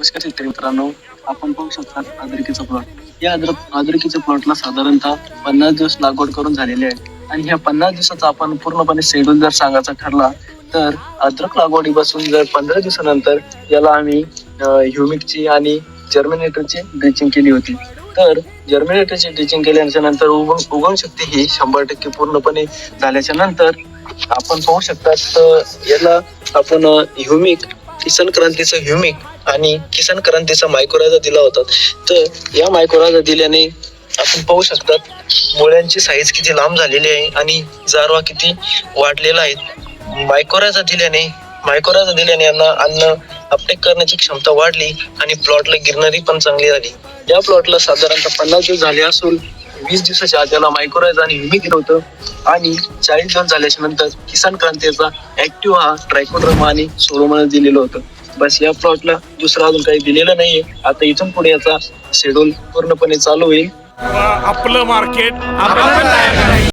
नमस्कार शेतकरी मित्रांनो आपण पाहू शकता आदरकीचा प्लॉट या अद्रक अद्रकीच्या प्लॉटला साधारणतः पन्नास दिवस लागवड करून झालेले आहे. आणि ह्या पन्नास दिवसाचा आपण पूर्णपणे शेड्यूल जर सांगायचा ठरला तर अद्रक लागवडीपासून जर पंधरा दिवसानंतर याला आम्ही ह्युमिकची आणि जर्मिनेटरची ड्रिचिंग केली होती. तर जर्मिनेटरची ड्रिचिंग केल्याच्यानंतर उगवण उगवण शक्ती ही शंभर टक्के पूर्णपणे झाल्याच्यानंतर आपण पाहू शकतात तर याला आपण ह्युमिक किसन क्रांतीचं ह्युमिक आणि किसन क्रांतीचा मायक्रोराजा दिला होता. तर या मायक्रोराजा दिल्याने आपण पाहू शकतात मुळ्यांची साईज किती लांब झालेली आहे आणि जारवा किती वाढलेला आहे. मायक्रोराजा दिल्याने मायक्रोराजा दिल्याने यांना अन्न अपटेक करण्याची क्षमता वाढली आणि प्लॉटला गिरणारी पण चांगली झाली या प्लॉटला साधारणतः पन्नास दिवस झाले असून वीस दिवसाच्या आत त्याला मायक्रोराजा आणि ह्युमिक दिलं होतं आणि चाळीस दिवस झाल्याच्यानंतर किसान क्रांतीचा ऍक्टिव्ह हा ट्रायकोड्रमा आणि सोरोमन दिलेलं होतं. बस या प्लॉटला दुसरं अजून काही दिलेलं नाहीये. आता इथून पुढे याचा शेड्यूल पूर्णपणे चालू होईल. आपलं मार्केट